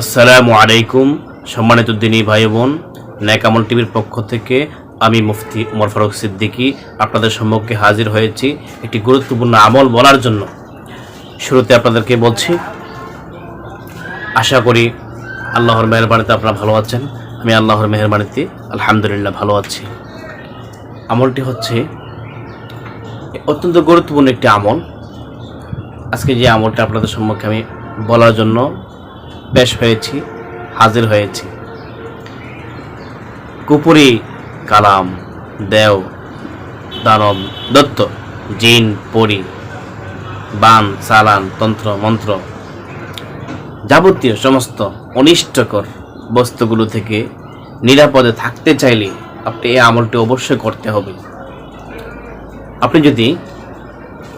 আসসালামু আলাইকুম, সম্মানিত দিনী ভাই বোন, ন্যাকামল টিভির পক্ষ থেকে আমি মুফতি উমর ফারুক সিদ্দিকী আপনাদের সম্মুখে হাজির হয়েছি একটি গুরুত্বপূর্ণ আমল বলার জন্য। শুরুতে আপনাদেরকে বলছি, আশা করি আল্লাহর মেহরবানিতে আপনারা ভালো আছেন, আমি আল্লাহর মেহরবানিতে আলহামদুলিল্লাহ ভালো আছি। আমলটি হচ্ছে অত্যন্ত গুরুত্বপূর্ণ একটি আমল। আজকে যে আমলটা আপনাদের সম্মুখে আমি বলার জন্য পেশ হয়েছি, হাজির হয়েছি। কুপুরি, কালাম, দেও, দানব, দত্ত, জিন, পরি, বান সালান তন্ত্র, মন্ত্র যাবতীয় সমস্ত অনিষ্টকর বস্তুগুলো থেকে নিরাপদে থাকতে চাইলে আপনি এই আমলটি অবশ্যই করতে হবে। আপনি যদি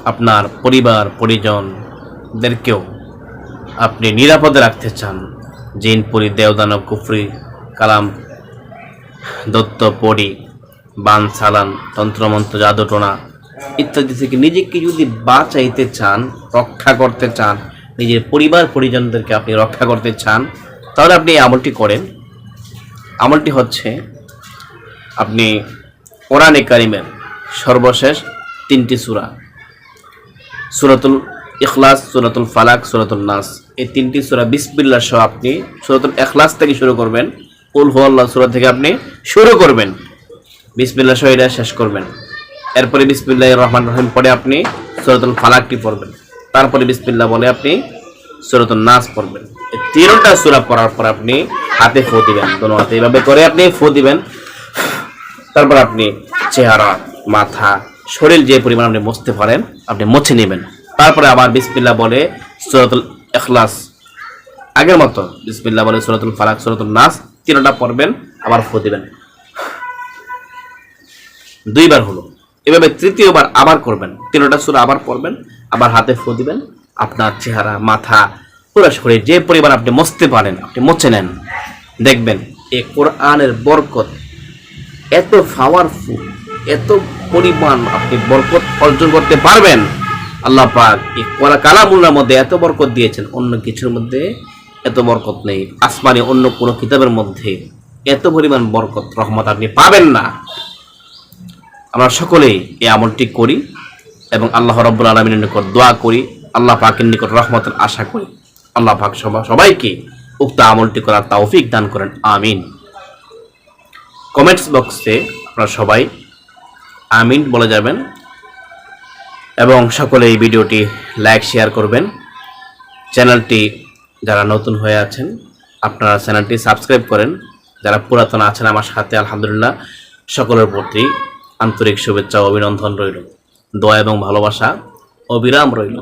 আপনার পরিবার, পরিজনদেরকেও আপনি নিরাপদে রাখতে চান। জিনপুরি দেওদানব কুফরি, কালাম, দত্ত, পরি, বান, সালান, তন্ত্রমন্ত্র, জাদুটোনা ইত্যাদি থেকে নিজেকে যদি বাঁচাইতে চান, রক্ষা করতে চান, নিজের পরিবার, পরিজনদেরকে আপনি রক্ষা করতে চান, তাহলে আপনি এই আমলটি করেন। আমলটি হচ্ছে, আপনি কোরআনে কারিমের সর্বশেষ তিনটি সুরা, সুরাতুল ইখলাস, সুরাতুল ফালাক সুরাতুল নাস। এই তিনটি সুরা বিসমিল্লাহ সহ আপনি সুরাতুল ইখলাস থেকে শুরু করবেন। উল হু আল্লাহ সুরা থেকে আপনি শুরু করবেন। বিসমিল্লাহ সহ এটা শেষ করবেন। এরপরে বিসমিল্লাহ রহমান রহিম পরে আপনি সুরাতুল ফালাকটি পড়বেন। তারপরে বিসমিল্লাহ বলে আপনি সুরাতুল নাস পড়বেন। এই তিনটা সুরা পড়ার পর আপনি হাতে ফু দিবেন। দোনো হাতে এইভাবে করে আপনি ফু দিবেন। তারপর আপনি চেহারা, মাথা, শরীর যে পরিমাণ আপনি মুছতে পারেন, আপনি মুছে নেবেন। তারপরে আবার বিসমিল্লা বলে সুরাতুল এখলাস আগের মতো বিসমিল্লা বলে সুরাতুল ফালাক, সুরাতুল নাস, তিনটা পড়বেন, আবার ফু দিবেন। দুইবার হলো। এভাবে তৃতীয়বার আবার করবেন। তিনটা সুরা আবার পড়বেন, আবার হাতে ফু দিবেন। আপনার চেহারা, মাথা, পুরো শরীর, যে পরিমাণ আপনি মুছতে পারেন, আপনি মুছে নেন। দেখবেন এই কোরআনের বরকত এত পাওয়ারফুল এত পরিমাণ আপনি বরকত অর্জন করতে পারবেন। আল্লাহ পাক এই কালামুল্লার মধ্যে এত বরকত দিয়েছেন, অন্য কিছুর মধ্যে এত বরকত নেই। আসমানে অন্য কোনো কিতাবের মধ্যে এত পরিমাণ বরকত, রহমত আপনি পাবেন না। আমরা সকলেই এই আমলটি করি এবং আল্লাহ রব্বুল আলমিনের নিকট দোয়া করি, আল্লাহ পাকের নিকট রহমতের আশা করি। আল্লাহ পাক সবা- সবাইকে উক্ত আমলটি করার তৌফিক দান করেন, আমিন। কমেন্টস বক্সে আপনারা সবাই আমিন বলে যাবেন। এবং সকলে এই ভিডিওটি লাইক শেয়ার করবেন। চ্যানেলটি যারা নতুন হয়ে আছেন, আপনারা চ্যানেলটি সাবস্ক্রাইব করেন। যারা পুরাতন আছেন আমার সাথে, আলহামদুলিল্লাহ, সকলের প্রতি আন্তরিক শুভেচ্ছা অভিনন্দন রইল। দয়া এবং ভালোবাসা অবিরাম রইল।